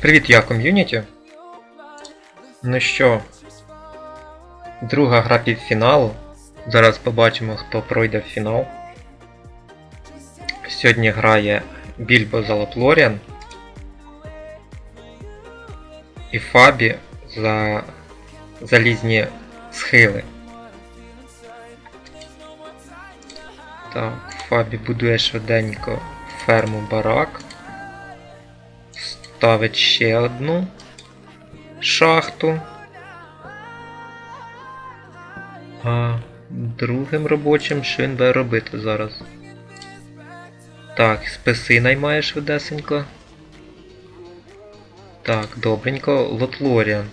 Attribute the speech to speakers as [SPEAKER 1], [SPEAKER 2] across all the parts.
[SPEAKER 1] Привіт, я ком'юніті. Ну що, друга гра півфіналу. Зараз побачимо, хто пройде в фінал. Сьогодні грає Більбо за Лаплоріан і Фабі за залізні схили. Так, Фабі будує швиденько ферму барак. Ставить ще одну шахту. А другим робочим що він буде робити зараз? Так, списи наймає швидесенько. Так, добренько. Лотлоріан.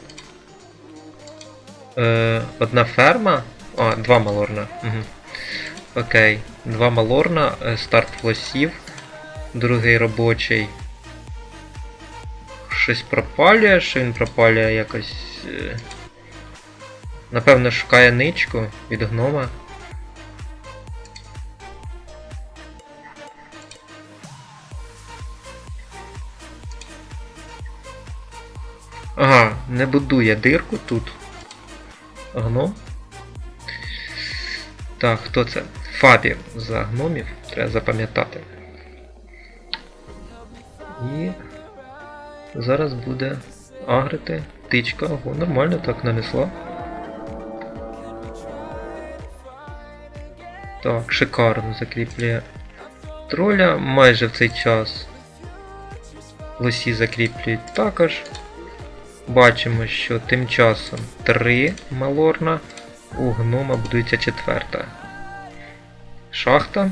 [SPEAKER 1] Е, одна ферма. А, два малорна. Угу. Окей. Два малорна, е, старт лосів. Другий робочий. Щось пропалює, що він пропалює якось. е, Напевно, шукає ничку від гнома. Ага, не будує дирку тут. Гном. Так, хто це? Фабі за гномів. Треба запам'ятати. І зараз буде агрити. Тичка. Ого, нормально так нанесла. Так, шикарно закріплює троля майже в цей час. Лосі закріплюють також. Бачимо, що тим часом 3 малорна, у гнома будується четверта. Шахта.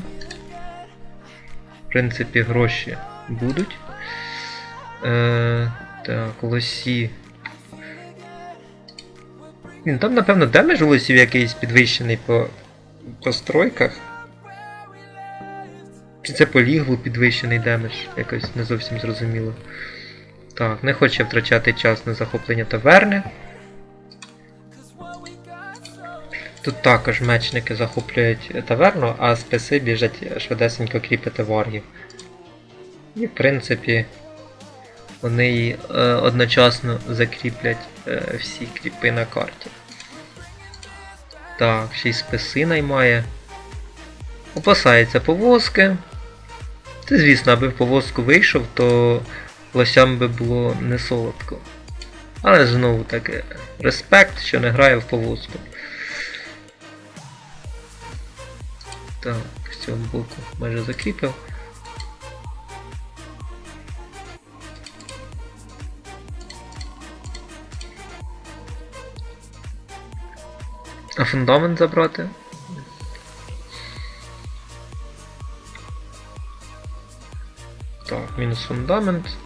[SPEAKER 1] В принципі, гроші будуть. Е, так, лосі. Він там, напевно, демедж у лосів якийсь підвищений по, по стройках. Чи це по ліглу підвищений демедж? Якось не зовсім зрозуміло. Так, не хоче втрачати час на захоплення таверни. Тут також мечники захоплюють таверну, а списи біжать швидесенько кріпити варгів. І в принципі вони її е, одночасно закріплять е, всі кріпи на карті. Так, ще й списи наймає. Опасається повозки. Це, звісно, аби в повозку вийшов, то лосям би було не солодко. Але знову таки, респект, що не грає в повозку. Так, з цього боку майже закріпив. А фундамент забрати? Так, мінус фундамент.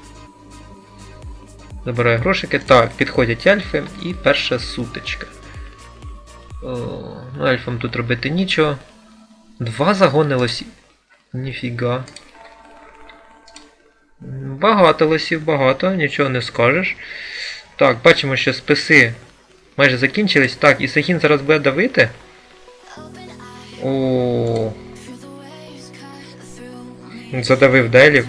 [SPEAKER 1] Забираю грошики. Так, підходять ельфи і перша сутичка. О, ну, ельфам тут робити нічого. Два загони лосів. Ніфіга. Багато лосів, багато, нічого не скажеш. Так, бачимо, що списи майже закінчились. Так, і Сахін зараз буде давити. О, задавив делів.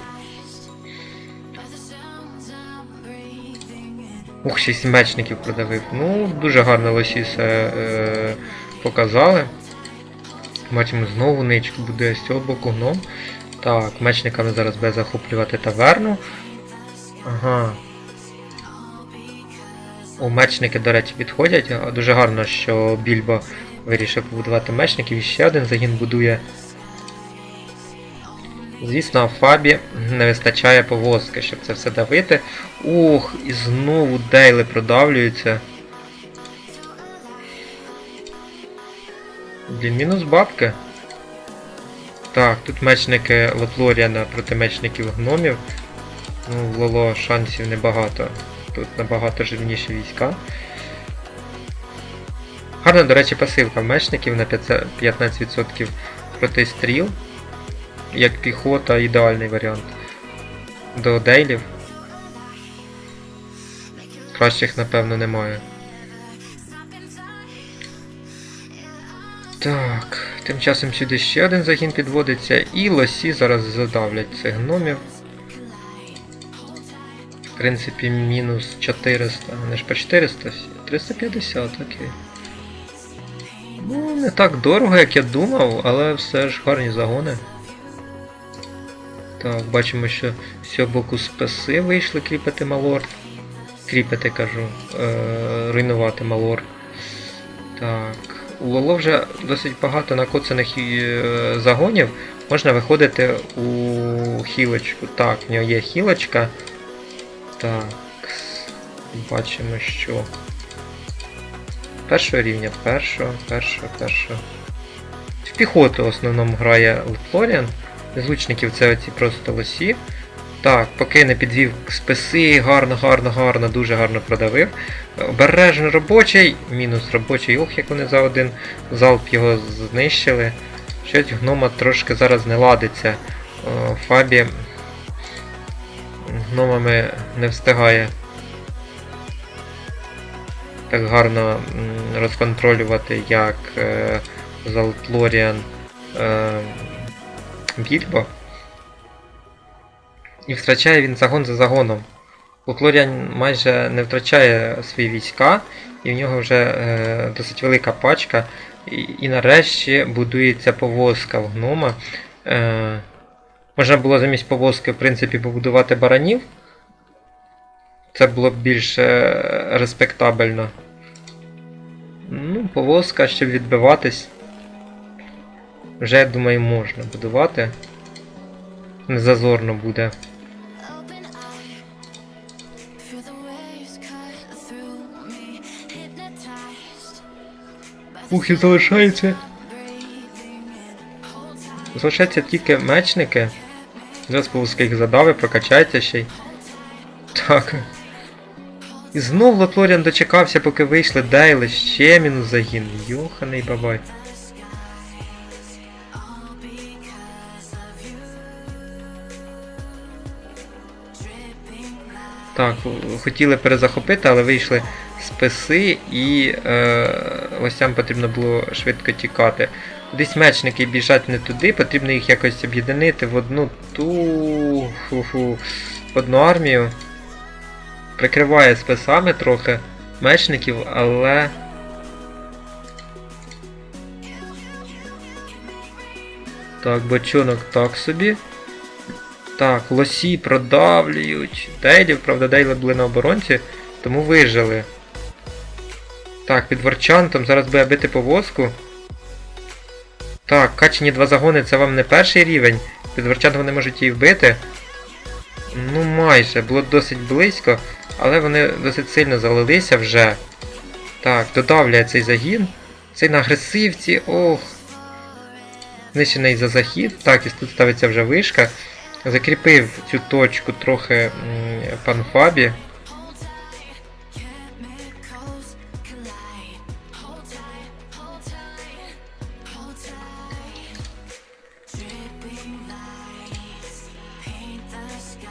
[SPEAKER 1] Ух, 6 мечників продавив. Ну, дуже гарно лосі все е, показали. Бачимо, знову ничку буде з цього боку гном. Так, мечниками зараз буде захоплювати таверну. Ага. О, мечники, до речі, підходять. Дуже гарно, що Більбо вирішив побудувати мечників. І ще один загін будує. Звісно, Фабі не вистачає повозки, щоб це все давити. Ух, і знову дейли продавлюються. Блін, мінус бабки. Так, тут мечники Лотлоріана проти мечників гномів. Ну, в Лоло шансів небагато. Тут набагато жирніші війська. Гарна, до речі, пасивка мечників на 15% проти стріл. Як піхота ідеальний варіант. До дейлів. Кращих, напевно, немає. Так, тим часом сюди ще один загін підводиться, і лосі зараз задавлять цих гномів. Принципі, мінус 400. Вони ж по 400 всі. 350, окей. Ну, не так дорого, як я думав, але все ж гарні загони. Так, бачимо, що з цього боку списи вийшли кріпити Малор. Кріпити кажу. Е, руйнувати Малор. Так. У Лоло вже досить багато накоцаних е, загонів. Можна виходити у хілочку. Так, в нього є хілочка. Так. Бачимо, що. Першого рівня, першого, першого, першого. В піхоту в основному грає Леплоріан. З лучників це оці просто лосі. Так, поки не підвів списи, гарно, гарно, гарно, дуже гарно продавив. Обережно робочий, мінус робочий, ох, як вони за один залп його знищили. Щось гнома трошки зараз не ладиться. Фабі гномами не встигає так гарно розконтролювати, як е, Залтлоріан е, Більбо. І втрачає він загон за загоном. Лутлоріан майже не втрачає свої війська, і в нього вже е, досить велика пачка. І, і нарешті будується повозка в гнома. Е, можна було замість повозки, в принципі, побудувати баранів. Це було б більш е, респектабельно. Ну, повозка, щоб відбиватись. Вже, я думаю, можна будувати. Не зазорно буде. І залишається. Залишаються тільки мечники. Зараз повозки їх задави, прокачається ще й. Так. І знов Лотлоріан дочекався, поки вийшли Дейли, ще мінус загін. Йоханий бабай. Так, хотіли перезахопити, але вийшли списи і е, гостям потрібно було швидко тікати. Десь мечники біжать не туди, потрібно їх якось об'єднати в одну ту фу-фу, в одну армію. Прикриває списами трохи мечників, але. Так, бочонок так собі. Так, лосі продавлюють. Дейлів, правда, Дейли були на оборонці, тому вижили. Так, під Ворчантом зараз буде бити повозку. Так, качені два загони це вам не перший рівень. Під Ворчантом вони можуть її вбити. Ну майже, було досить близько, але вони досить сильно залилися вже. Так, додавлює цей загін. Цей на агресивці, ох. Знищений за захід. Так, і тут ставиться вже вишка. Закріпив цю точку трохи м,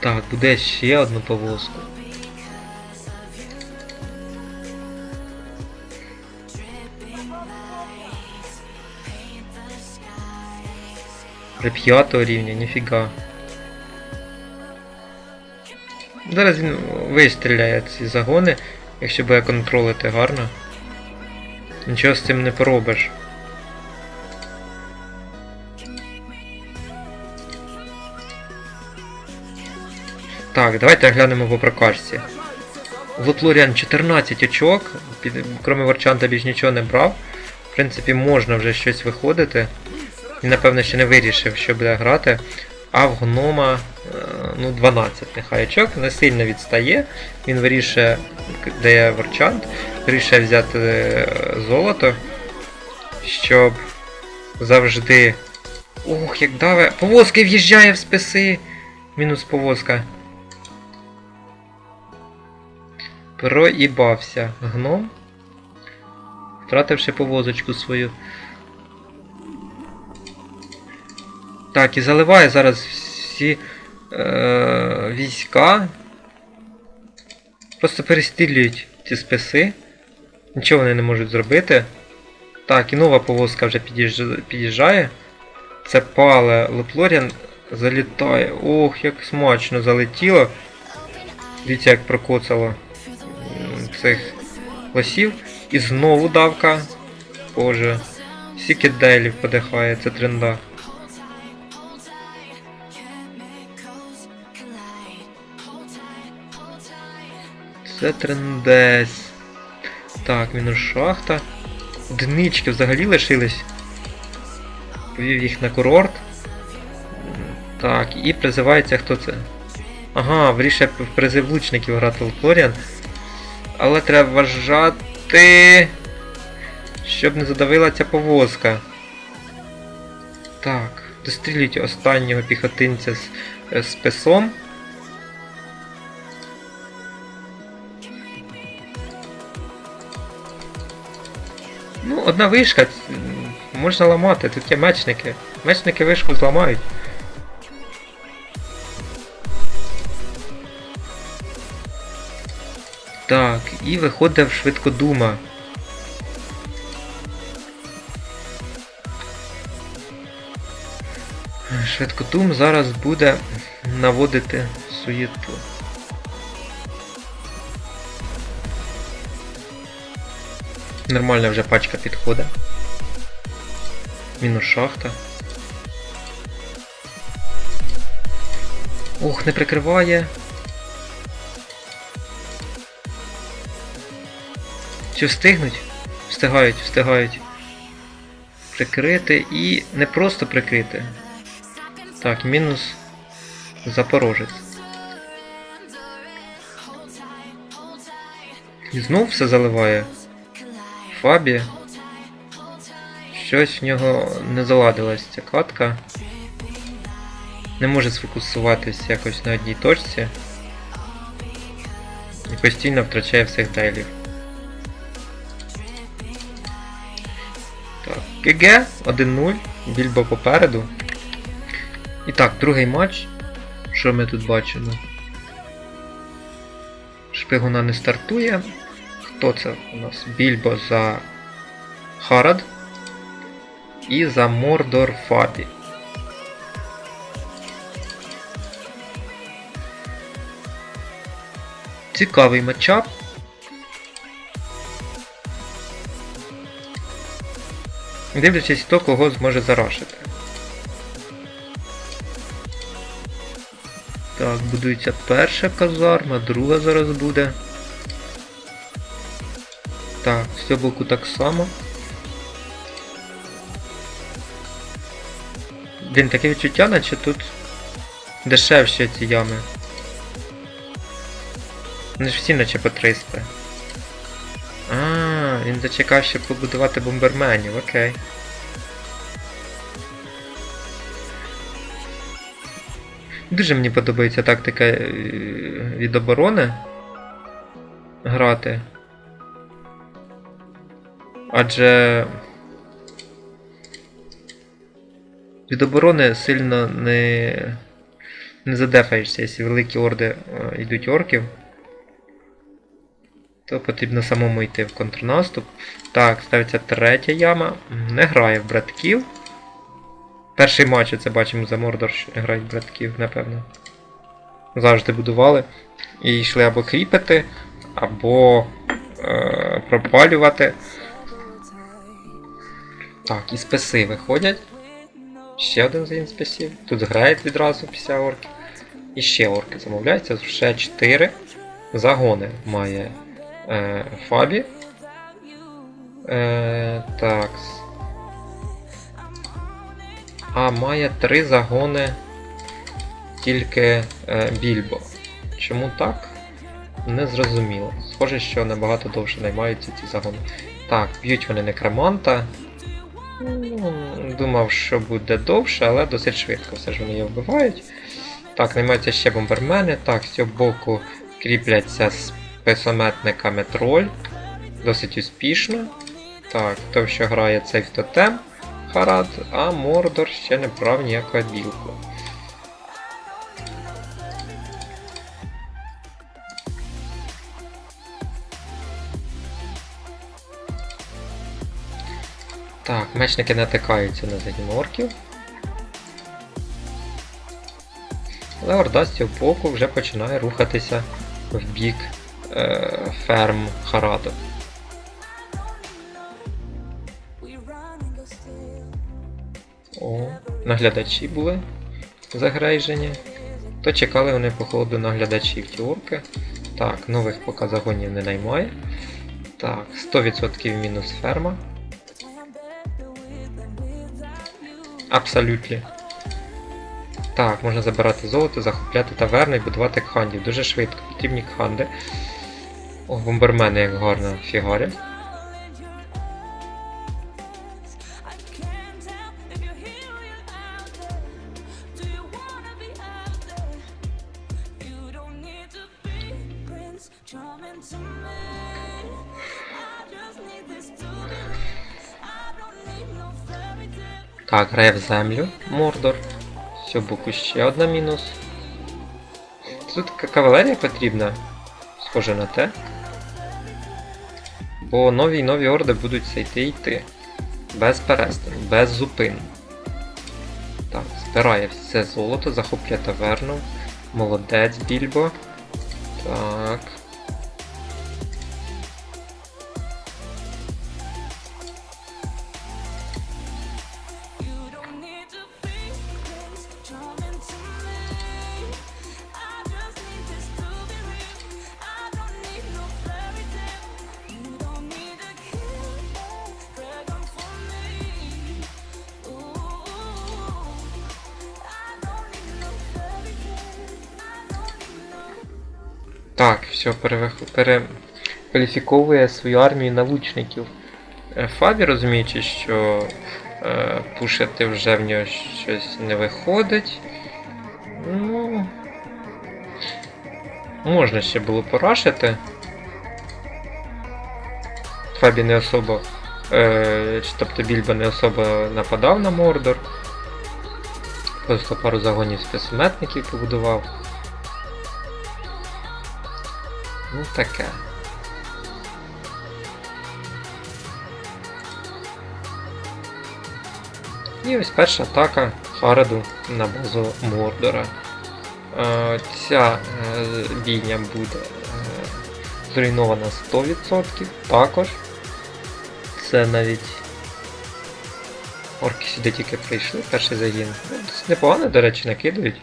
[SPEAKER 1] Так, буде ще одну повозку. При п'ятого рівня, ніфіга. Зараз він вистріляє ці загони, якщо буде контролити гарно. Нічого з цим не поробиш. Так, давайте глянемо по прокачці. Лотлоріан 14 очок, під, крім Ворчанта більш нічого не брав. В принципі, можна вже щось виходити. Він, напевно, ще не вирішив, що буде грати. А в гнома е, ну, 12 нехай очок, не сильно відстає. Він вирішує, де є Ворчант, вирішує взяти е, золото, щоб завжди. Ох, як даве. Повозки в'їжджає в списи! Мінус повозка. Проїбався гном, втративши повозочку свою. Так, і заливає зараз всі е, війська. Просто перестрілюють ці списи. Нічого вони не можуть зробити. Так, і нова повозка вже під'їжджає. Це пале Лоплоріан залітає. Ох, як смачно залетіло. Дивіться, як прокоцало цих лосів. І знову давка. Боже. Скільки дейлів подихає, це тренда. Це трендець. Так, мінус шахта. Одинички взагалі лишились. Повів їх на курорт. Так, і призивається хто це? Ага, вирішує в призив лучників грати Лфлоріан. Але треба вважати. Щоб не задавила ця повозка. Так, дострілюють останнього піхотинця з, е, з песом. Ну, одна вишка, можна ламати, тут є мечники. Мечники вишку зламають. Так, і виходить в швидкодума. Швидкодум зараз буде наводити суєту. Нормальна вже пачка підходить. Мінус шахта. Ух, не прикриває. Чи встигнуть? Встигають, встигають. Прикрити і не просто прикрити. Так, мінус Запорожець. І знов все заливає. Фабі. Щось в нього не заладилась ця катка. Не може сфокусуватись якось на одній точці. І постійно втрачає всіх дейлів. ГГ 1-0, більбо попереду. І так, другий матч. Що ми тут бачимо? Шпигуна не стартує. Хто це у нас? Більбо за Харад і за Мордор Фабі. Цікавий матчап. Дивлячись хто кого зможе зарашити. Так, будується перша казарма, друга зараз буде. Так, з цього боку так само. Блін, таке відчуття, наче тут дешевші ці ями. Вони ж всі наче по 300. Він зачекав, щоб побудувати бомберменів, окей. Дуже мені подобається тактика е, від оборони грати. Адже від оборони сильно не, не задефаєшся, якщо великі орди е, йдуть орків, то потрібно самому йти в контрнаступ. Так, ставиться третя яма. Не грає в братків. Перший матч це бачимо за Мордор, що не грають братків, напевно. Завжди будували. І йшли або кріпити, або е, пропалювати. Так, і списи виходять. Ще один з списів. Тут грають відразу після орків. І ще орки замовляються. Ще 4 загони має е, Фабі. Е, так. А має 3 загони тільки е, Більбо. Чому так? Не зрозуміло. Схоже, що набагато довше наймаються ці загони. Так, б'ють вони некроманта. Ну, Думав, що буде довше, але досить швидко все ж вони його вбивають. Так, наймаються ще бомбермени. Так, з цього боку кріпляться писометниками троль. Досить успішно. Так, той, що грає цей тотем Харад, а Мордор ще не брав ніякого білку. Так, мечники натикаються на загін орків. Але орда з цього боку вже починає рухатися в бік е, ферм Харадо. О, наглядачі були загрейжені. То чекали вони, походу, наглядачів ті орки. Так, нових поки загонів не наймає. Так, 100% мінус ферма. Абсолютно. Так, можна забирати золото, захопляти таверни і будувати кхандів. Дуже швидко, потрібні кханди. О, бомбермени як гарно фігарять. Так, грає в землю. Мордор. Все, боку ще одна мінус. Тут кавалерія потрібна. Схоже на те. Бо нові і нові орди будуть все йти йти. Без перестань, без зупин. Так, збирає все золото, захоплює таверну. Молодець, більбо. Так. Все, перекваліфіковує свою армію на лучників. Е, Фабі, розуміючи, що е, пушити вже в нього щось не виходить. Ну. Можна ще було порашити. Фабі не особо. Е, тобто Більбо не особо нападав на Мордор. Просто пару загонів спецметників побудував. Ну таке. І ось перша атака Хараду на базу Мордора. Е, Ця е, бійня буде е, зруйнована 100%. Також. Це навіть. Орки сюди тільки прийшли, перший загін. Ну, досить непогано, до речі, накидають.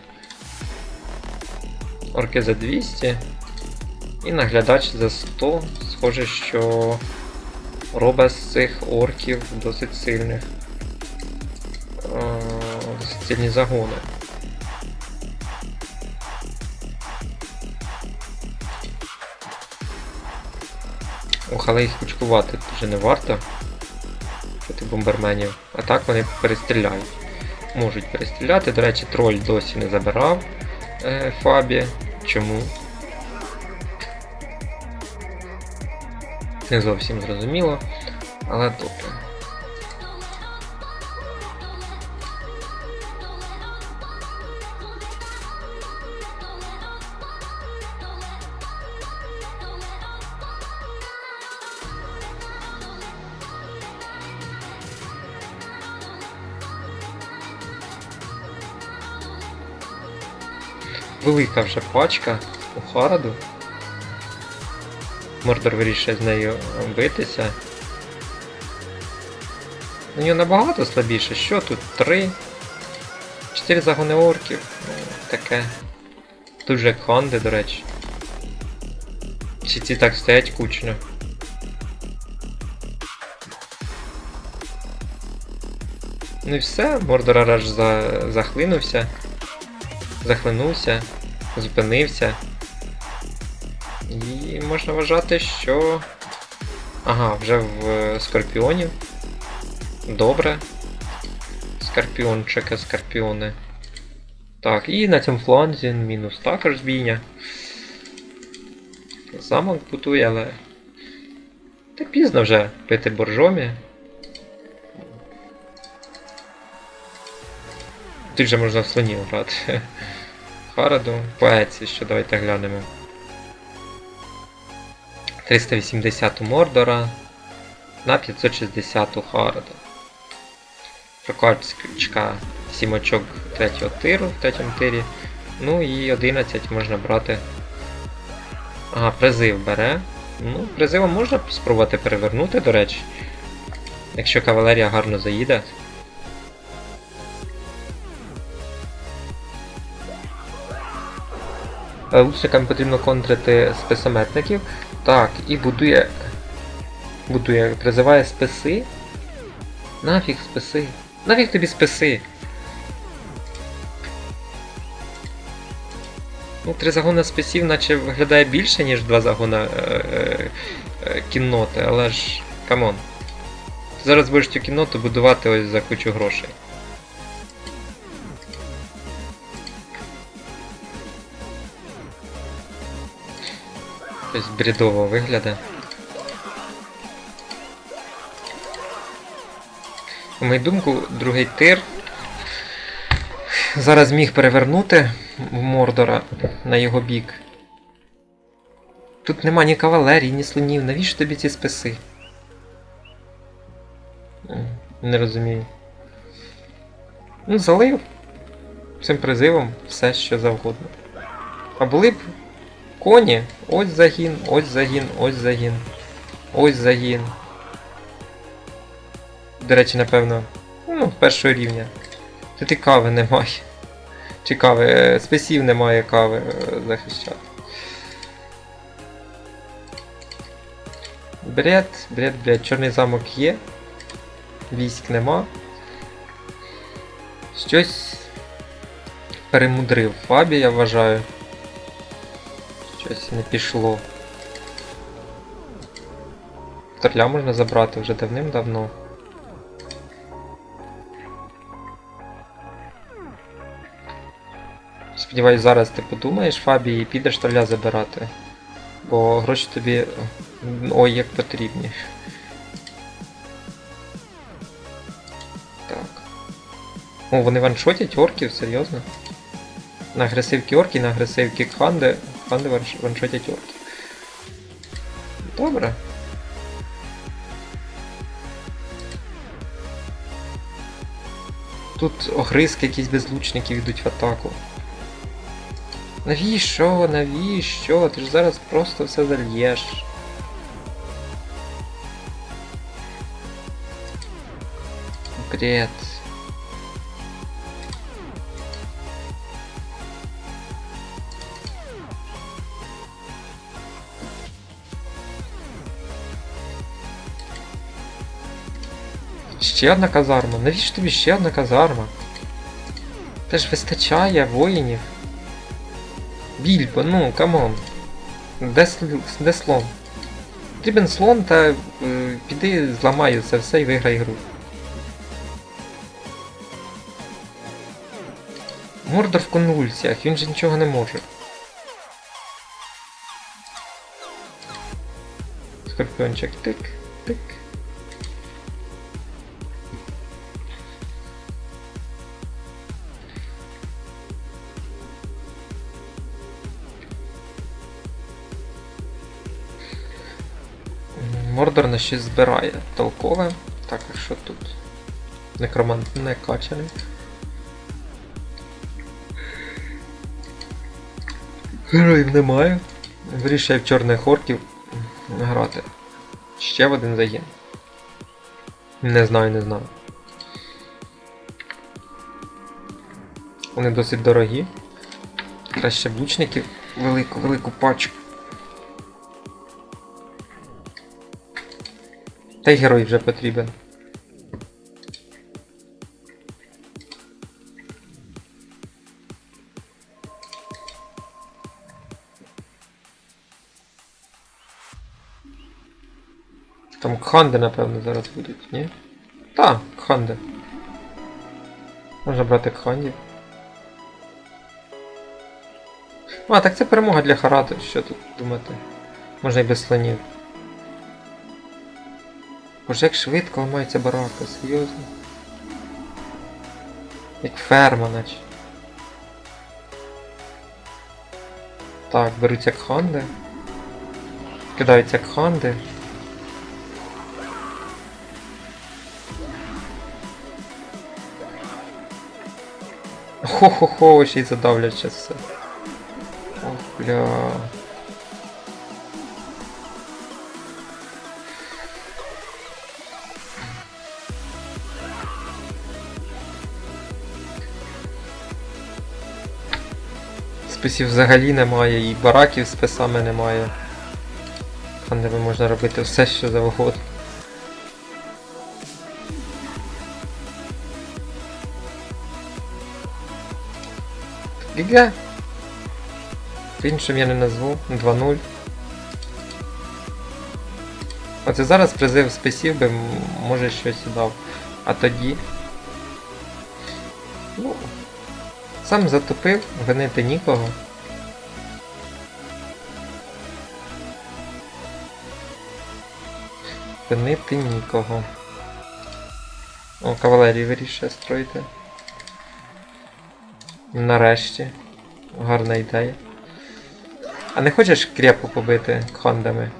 [SPEAKER 1] Орки за 200. І наглядач за 100. Схоже, що робить з цих орків досить сильних. Досить сильні загони. Ох, але їх кучкувати дуже не варто проти бомберменів. А так вони перестріляють. Можуть перестріляти. До речі, троль досі не забирав е, Фабі. Чому? Не зовсім зрозуміло, але добре. Велика вже пачка у Хараду. Мордор вирішує з нею битися. У нього набагато слабіше. Що тут? Три? Чотири загони орків. Ну, таке. Тут же конди, до речі. Чи ці так стоять кучно? Ну і все, Мордор аж за... захлинувся. Захлинувся, зупинився. Можна вважати, що. Ага, вже в Скорпіонів. Добре. Скорпіончики, скорпіони. Так, і на цьому фланзі мінус також збійня. Замок будує, але. Та пізно вже пити боржомі. Тут же можна в слонів грати. Хараду, поеці, що давайте глянемо. 380 у Мордора на 560 у Харада. Прокачка 7 очок 3 тиру в 3 тирі. Ну і 11 можна брати Ага, призив бере. Ну, призивом можна спробувати перевернути, до речі. Якщо кавалерія гарно заїде. Лучникам потрібно контрити списометників. Так, і будує. Будує, призиває списи. Нафіг списи. Нафіг тобі списи. Ну, три загони списів, наче виглядає більше, ніж два загони е, е, е, кінноти, але ж. камон. Зараз будеш цю кінноту будувати ось за кучу грошей. Ось бредово виглядає. На мою думку, другий тир зараз міг перевернути Мордора на його бік. Тут нема ні кавалерії, ні слонів. Навіщо тобі ці списи? Не розумію. Ну, залив цим призивом все що завгодно. А були б коні. Ось загін, ось загін, ось загін. Ось загін. До речі, напевно, ну, першого рівня. Тут і кави немає. Чи кави, е, списів немає кави е, захищати. Бред, бред, бред. Чорний замок є. Військ нема. Щось перемудрив Фабі, я вважаю. Щось не пішло. Торля можна забрати вже давним-давно. Сподіваюсь, зараз ти подумаєш, Фабі, і підеш торля забирати. Бо гроші тобі. Ой, як потрібні. Так. О, вони ваншотять орків, серйозно? На агресивки орки, на агресивки ханди. Ханди ванш- ваншотять орків. Добре. Тут огризки якісь безлучники йдуть в атаку. Навіщо? Навіщо? Ти ж зараз просто все зальєш. Бред. Ще одна казарма. Навіщо тобі ще одна казарма? Теж вистачає воїнів. Більбо, ну, камон. Де, де слон? Потрібен слон та е, піди зламай це все і виграй гру. Мордор в конвульсіях, він же нічого не може. Скорпіончик тик, тик. На щось збирає. Толкове. Так, а що тут? Некромант не качаний. Героїв немає. Вирішив чорних орків грати. Ще в один загін. Не знаю, не знаю. Вони досить дорогі. Краще лучників велику, велику пачку. Та й герой вже потрібен. Там кханди, напевно, зараз будуть, ні? Та, кханди. Можна брати кхандів. А, так це перемога для Харату, що тут думати. Можна і без слонів. Боже, як швидко ламається барака, серйозно. Як ферма, наче. Так, беруться кханди. Кидаються кханди. Хо-хо-хо, ще й задавлять щас все. Ох, бля. Списів взагалі немає, і бараків з списами немає. Хандами можна робити все, що завгодно. ГГ. Іншим я не назву. 2-0. Оце зараз призив списів би може щось дав. А тоді. Сам затопив, винити нікого. Винити нікого. О, кавалерію вирішує строїти. Нарешті. Гарна ідея. А не хочеш крепу побити хондами?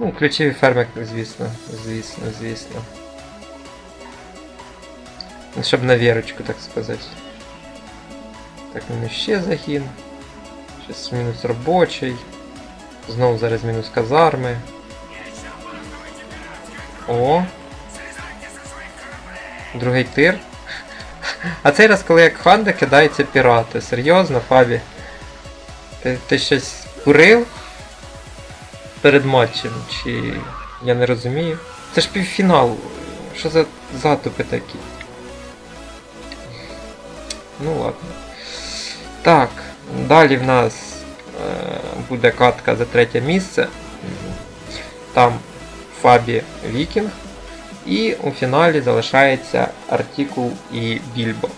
[SPEAKER 1] Ну, ключові ферми, звісно, звісно, звісно. Ну, Щоб на вірочку, так сказати. Так, мінус ще загін. Щось мінус робочий. Знову зараз мінус казарми. О. Другий тир. А цей раз, коли як ханда кидаються пірати. Серйозно, Фабі? Ти, ти щось курив? Перед матчем, чи я не розумію. Це ж півфінал. Що за затупи такі? Ну ладно. Так, далі в нас е, буде катка за третє місце. Там Фабі Вікінг. І у фіналі залишається Артікул і Більбо.